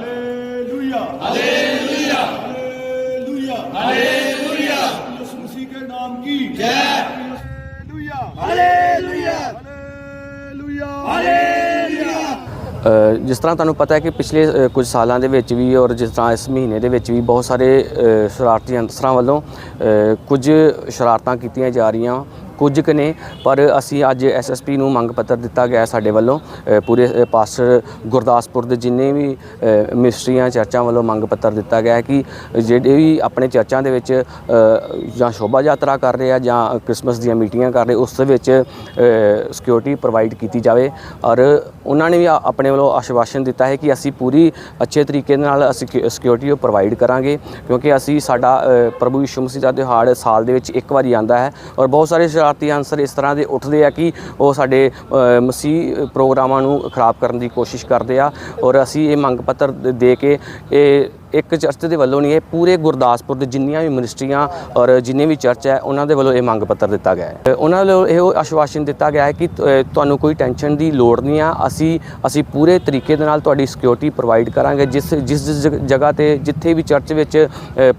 Hallelujah hallelujah hallelujah यीशु मसीह के नाम की जय हालेलुया हालेलुया हालेलुया ਅ, ਜਿਸ ਤਰ੍ਹਾਂ ਤੁਹਾਨੂੰ ਪਤਾ ਹੈ ਕਿ ਪਿਛਲੇ ਅ, ਕੁਝ ਸਾਲਾਂ ਦੇ ਵਿੱਚ ਵੀ ਔਰ ਜਿਸ ਤਰ੍ਹਾਂ ਇਸ ਮਹੀਨੇ ਦੇ ਵਿੱਚ ਵੀ ਬਹੁਤ ਸਾਰੇ ਅ, ਸ਼ਰਾਰਤੀ ਅਨਸਰਾਂ ਵੱਲੋਂ ਅ, ਕੁਝ ਸ਼ਰਾਰਤਾਂ ਕੀਤੀਆਂ ਜਾ ਰਹੀਆਂ ਕੁਝ ਕੁ ਨੇ ਪਰ ਅਸੀਂ ਅੱਜ ਐਸਐਸਪੀ ਨੂੰ ਮੰਗ ਪੱਤਰ ਦਿੱਤਾ ਗਿਆ ਸਾਡੇ ਵੱਲੋਂ। ਪੂਰੇ ਅ, ਪਾਸਟਰ ਗੁਰਦਾਸਪੁਰ ਦੇ ਜਿੰਨੇ ਵੀ ਅ, ਮਿਸਟਰੀਆਂ ਚਰਚਾਂ ਵੱਲੋਂ ਮੰਗ ਪੱਤਰ ਦਿੱਤਾ ਗਿਆ ਹੈ ਕਿ ਜਿਹੜੇ ਵੀ ਆਪਣੇ ਚਰਚਾਂ ਦੇ ਵਿੱਚ ਜਾਂ ਸ਼ੋਭਾ ਯਾਤਰਾ ਕਰ ਰਹੇ ਆ ਜਾਂ ਕ੍ਰਿਸਮਸ ਦੀਆਂ ਮੀਟਿੰਗਾਂ ਕਰ ਰਹੇ ਉਸ ਦੇ ਵਿੱਚ ਸਿਕਿਉਰਿਟੀ ਪ੍ਰੋਵਾਈਡ ਕੀਤੀ ਜਾਵੇ। ਔਰ ਉਹਨਾਂ ਨੇ ਵੀ ਆ- ਆਪਣੇ ਵੱਲੋਂ ਆਸ਼ਵਾਸਨ ਦਿੱਤਾ ਹੈ ਕਿ ਅਸੀਂ ਪੂਰੀ ਅੱਛੇ ਤਰੀਕੇ ਦੇ ਨਾਲ ਅਸੀਂ ਸਿਕਿਉਰਿਟੀ ਪ੍ਰੋਵਾਈਡ ਕਰਾਂਗੇ ਕਿਉਂਕਿ ਅਸੀਂ ਸਾਡਾ ਪ੍ਰਭੂ ਯਿਸੂ ਮਸੀਹ ਦਾ ਤਿਉਹਾਰ ਸਾਲ ਦੇ ਵਿੱਚ ਇੱਕ ਵਾਰੀ ਆਉਂਦਾ ਹੈ। ਔਰ ਬਹੁਤ ਸਾਰੇ ਸ਼ਰਾਰਤੀ ਅਨਸਰ ਇਸ ਤਰ੍ਹਾਂ ਦੇ ਉੱਠਦੇ ਆ ਕਿ ਉਹ ਸਾਡੇ ਮਸੀਹ ਪ੍ਰੋਗਰਾਮਾਂ ਨੂੰ ਖਰਾਬ ਕਰਨ ਦੀ ਕੋਸ਼ਿਸ਼ ਕਰਦੇ ਆ ਔਰ ਅਸੀਂ ਇਹ ਮੰਗ ਪੱਤਰ ਦੇ ਕੇ ਇਹ ਇੱਕ ਚਰਚ ਦੇ ਵੱਲੋਂ ਨਹੀਂ ਇਹ ਪੂਰੇ ਗੁਰਦਾਸਪੁਰ ਦੇ ਜਿੰਨੀਆਂ ਵੀ ਮਿਨਿਸਟਰੀਆਂ ਔਰ ਜਿੰਨੇ ਵੀ ਚਰਚ ਹੈ ਉਹਨਾਂ ਦੇ ਵੱਲੋਂ ਇਹ ਮੰਗ ਪੱਤਰ ਦਿੱਤਾ ਗਿਆ ਹੈ। ਉਹਨਾਂ ਵੱਲੋਂ ਇਹ ਆਸ਼ਵਾਸਨ ਦਿੱਤਾ ਗਿਆ ਹੈ ਕਿ ਤੁਹਾਨੂੰ ਕੋਈ ਟੈਨਸ਼ਨ ਦੀ ਲੋੜ ਨਹੀਂ ਆ ਅਸੀਂ ਅਸੀਂ ਪੂਰੇ ਤਰੀਕੇ ਦੇ ਨਾਲ ਤੁਹਾਡੀ ਸਿਕਿਉਰਿਟੀ ਪ੍ਰੋਵਾਈਡ ਕਰਾਂਗੇ ਜਿਸ ਜਿਸ ਜਿਸ ਜਗ੍ਹਾ ਤੇ ਜਿੱਥੇ ਵੀ ਚਰਚ ਵਿੱਚ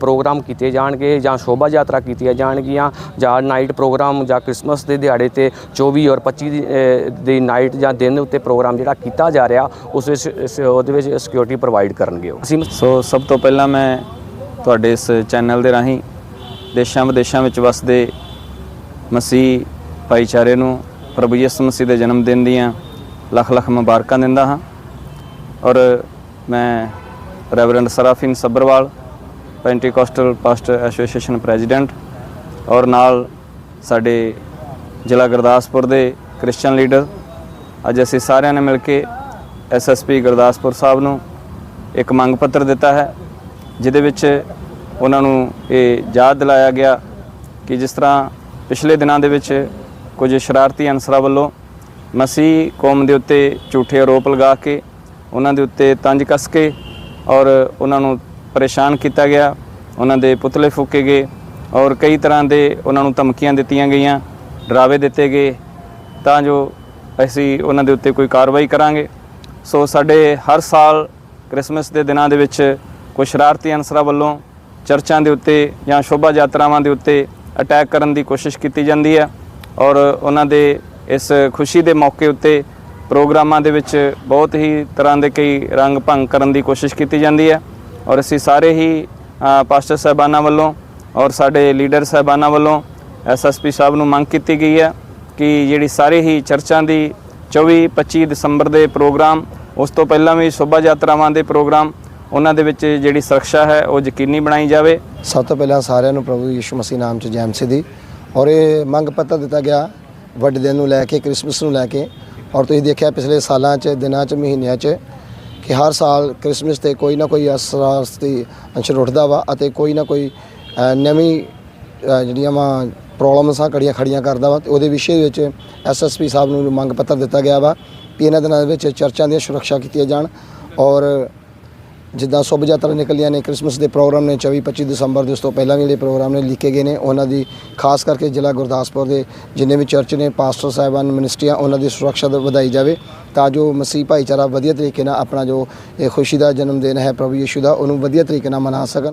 ਪ੍ਰੋਗਰਾਮ ਕੀਤੇ ਜਾਣਗੇ ਜਾਂ ਸ਼ੋਭਾ ਯਾਤਰਾ ਕੀਤੀਆਂ ਜਾਣਗੀਆਂ ਜਾਂ ਨਾਈਟ ਪ੍ਰੋਗਰਾਮ ਜਾਂ ਕ੍ਰਿਸਮਸ ਦੇ ਦਿਹਾੜੇ ਤੇ 24 ਔਰ 25 ਦੀ, ਦੀ ਨਾਈਟ ਜਾਂ ਦਿਨ ਉੱਤੇ ਪ੍ਰੋਗਰਾਮ ਜਿਹੜਾ ਕੀਤਾ ਜਾ ਰਿਹਾ ਉਸ ਵਿੱਚ ਇਸ- ਉਹਦੇ ਵਿੱਚ ਸਿਕਿਉਰਿਟੀ ਪ੍ਰੋਵਾਈਡ ਕਰਨਗੇ ਉਹ। ਅਸੀਂ ਸੋ ਸਭ ਸਭ ਤੋਂ ਪਹਿਲਾਂ ਮੈਂ ਤੁਹਾਡੇ ਇਸ ਚੈਨਲ ਦੇ ਰਾਹੀਂ ਦੇਸ਼ਾਂ ਵਿਦੇਸ਼ਾਂ ਵਿੱਚ ਵਸਦੇ ਮਸੀਹ ਭਾਈਚਾਰੇ ਨੂੰ, ਪ੍ਰਭੂ ਯਿਸੂ ਮਸੀਹ ਦੇ ਜਨਮ ਦਿਨ ਦੀਆਂ ਲੱਖ ਲੱਖ ਮੁਬਾਰਕਾਂ ਦਿੰਦਾ ਹਾਂ। ਔਰ ਮੈਂ reverend Seraphin Sabharwal Pentecostal pastor association president ਔਰ ਨਾਲ ਸਾਡੇ ਜ਼ਿਲ੍ਹਾ ਗੁਰਦਾਸਪੁਰ ਦੇ ਕ੍ਰਿਸਚੀਅਨ ਲੀਡਰ। ਅੱਜ ਅਸੀਂ ਸਾਰਿਆਂ ਨੇ ਮਿਲ ਕੇ ਐਸਐਸਪੀ ਗੁਰਦਾਸਪੁਰ ਸਾਹਿਬ ਨੂੰ ਇੱਕ ਮੰਗ ਪੱਤਰ ਦਿੱਤਾ ਹੈ, ਜਿਹਦੇ ਵਿੱਚ ਉਹਨਾਂ ਨੂੰ ਇਹ ਯਾਦ ਦਿਲਾਇਆ ਗਿਆ ਕਿ ਜਿਸ ਤਰ੍ਹਾਂ ਪਿਛਲੇ ਦਿਨਾਂ ਦੇ ਵਿੱਚ ਕੁਝ ਸ਼ਰਾਰਤੀ ਅਨਸਰਾਂ ਵੱਲੋਂ ਮਸੀਹ ਕੌਮ ਦੇ ਉੱਤੇ ਝੂਠੇ ਆਰੋਪ ਲਗਾ ਕੇ, ਉਹਨਾਂ ਦੇ ਉੱਤੇ ਤੰਜ ਕੱਸ ਕੇ ਔਰ ਉਹਨਾਂ ਨੂੰ ਪਰੇਸ਼ਾਨ ਕੀਤਾ ਗਿਆ, ਉਹਨਾਂ ਦੇ ਪੁਤਲੇ ਫੂਕੇ ਗਏ ਔਰ ਕਈ ਤਰ੍ਹਾਂ ਦੇ ਉਹਨਾਂ ਨੂੰ ਧਮਕੀਆਂ ਦਿੱਤੀਆਂ ਗਈਆਂ, ਡਰਾਵੇ ਦਿੱਤੇ ਗਏ। ਤਾਂ ਜੋ ਅਸੀਂ ਉਹਨਾਂ ਦੇ ਉੱਤੇ ਕੋਈ ਕਾਰਵਾਈ ਕਰਾਂਗੇ। ਸੋ ਸਾਡੇ ਹਰ ਸਾਲ ਕ੍ਰਿਸਮਸ ਦੇ ਦਿਨਾਂ ਦੇ ਵਿੱਚ ਕੁਝ ਸ਼ਰਾਰਤੀ ਅਨਸਰਾਂ ਵੱਲੋਂ ਚਰਚਾਂ ਦੇ ਉੱਤੇ ਜਾਂ ਸ਼ੋਭਾ ਯਾਤਰਾਵਾਂ ਦੇ ਉੱਤੇ ਅਟੈਕ ਕਰਨ ਦੀ ਕੋਸ਼ਿਸ਼ ਕੀਤੀ ਜਾਂਦੀ ਹੈ ਔਰ ਉਹਨਾਂ ਦੇ ਇਸ ਖੁਸ਼ੀ ਦੇ ਮੌਕੇ ਉੱਤੇ ਪ੍ਰੋਗਰਾਮਾਂ ਦੇ ਵਿੱਚ ਬਹੁਤ ਹੀ ਤਰ੍ਹਾਂ ਦੇ ਕਈ ਰੰਗ ਭੰਗ ਕਰਨ ਦੀ ਕੋਸ਼ਿਸ਼ ਕੀਤੀ ਜਾਂਦੀ ਹੈ ਔਰ ਅਸੀਂ ਸਾਰੇ ਹੀ ਪਾਸਟਰ ਸਾਹਿਬਾਨਾਂ ਵੱਲੋਂ ਔਰ ਸਾਡੇ ਲੀਡਰ ਸਾਹਿਬਾਨਾਂ ਵੱਲੋਂ ਐਸਐਸਪੀ ਸਾਹਿਬ ਨੂੰ ਮੰਗ ਕੀਤੀ ਗਈ ਹੈ ਕਿ ਜਿਹੜੀ ਸਾਰੇ ਹੀ ਚਰਚਾਂ ਦੀ 24 25 ਦਸੰਬਰ ਦੇ ਪ੍ਰੋਗਰਾਮ ਉਸ ਤੋਂ ਪਹਿਲਾਂ ਵੀ ਸ਼ੋਭਾ ਯਾਤਰਾਵਾਂ ਦੇ ਪ੍ਰੋਗਰਾਮ ਉਹਨਾਂ ਦੇ ਵਿੱਚ ਜਿਹੜੀ ਸੁਰੱਖਿਆ ਹੈ, ਉਹ ਯਕੀਨੀ ਬਣਾਈ ਜਾਵੇ। ਸਭ ਤੋਂ ਪਹਿਲਾਂ ਸਾਰਿਆਂ ਨੂੰ ਪ੍ਰਭੂ ਯਿਸੂ ਮਸੀਹ ਨਾਮ ਚ ਜੈ ਮਸੀਹ ਦੀ। ਔਰ ਇਹ ਮੰਗ ਪੱਤਰ ਦਿੱਤਾ ਗਿਆ, ਵੱਡੇ ਦਿਨ ਨੂੰ ਲੈ ਕੇ, ਕ੍ਰਿਸਮਸ ਨੂੰ ਲੈ ਕੇ। ਔਰ ਤੁਸੀਂ ਦੇਖਿਆ ਪਿਛਲੇ ਸਾਲਾਂ ਚ, ਦਿਨਾਂ ਚ, ਮਹੀਨਿਆਂ ਚ ਕਿ ਹਰ ਸਾਲ ਕ੍ਰਿਸਮਸ ਤੇ ਕੋਈ ਨਾ ਕੋਈ ਅਸਰਾਸਤੀ ਅੰਸ਼ਰ ਉੱਠਦਾ ਵਾ ਅਤੇ ਕੋਈ ਨਾ ਕੋਈ ਨਵੀਂ ਜਿਹੜੀਆਂ ਵਾ ਪ੍ਰੋਬਲਮਸ ਆ ਕੜੀਆਂ ਖੜੀਆਂ ਕਰਦਾ ਵਾ। ਤੇ ਉਹਦੇ ਵਿਸ਼ੇ ਵਿੱਚ ਐਸਐਸਪੀ ਸਾਹਿਬ ਨੂੰ ਮੰਗ ਪੱਤਰ ਦਿੱਤਾ ਗਿਆ ਵਾ। ਵੀ ਇਹਨਾਂ ਦਿਨਾਂ ਦੇ ਵਿੱਚ ਚਰਚਾਂ ਦੀ ਸੁਰੱਖਿਆ ਕੀਤੀਆਂ ਜਾਣ ਔਰ ਜਿੱਦਾਂ ਸ਼ੁਭ ਯਾਤਰਾ ਨਿਕਲੀਆਂ ਨੇ, ਕ੍ਰਿਸਮਸ ਦੇ ਪ੍ਰੋਗਰਾਮ ਨੇ 24 25 ਦਸੰਬਰ ਦੇ ਉਸ ਤੋਂ ਪਹਿਲਾਂ ਵੀ ਜਿਹੜੇ ਪ੍ਰੋਗਰਾਮ ਨੇ ਲਿਖੇ ਗਏ ਨੇ। ਉਹਨਾਂ ਦੀ ਖਾਸ ਕਰਕੇ ਜ਼ਿਲ੍ਹਾ ਗੁਰਦਾਸਪੁਰ ਦੇ ਜਿੰਨੇ ਵੀ ਚਰਚ ਨੇ, ਪਾਸਟਰ ਸਾਹਿਬਾਨ, ਮਿਨਿਸਟਰੀਆਂ, ਉਹਨਾਂ ਦੀ ਸੁਰੱਖਿਆ ਦਾ ਵਧਾਈ ਜਾਵੇ ਤਾਂ ਜੋ ਮਸੀਹ ਭਾਈਚਾਰਾ ਵਧੀਆ ਤਰੀਕੇ ਨਾਲ ਆਪਣਾ ਜੋ ਇਹ ਖੁਸ਼ੀ ਦਾ ਜਨਮ ਦਿਨ ਹੈ, ਪ੍ਰਭੂ ਯੀਸ਼ੂ ਦਾ, ਉਹਨੂੰ ਵਧੀਆ ਤਰੀਕੇ ਨਾਲ ਮਨਾ ਸਕਣ।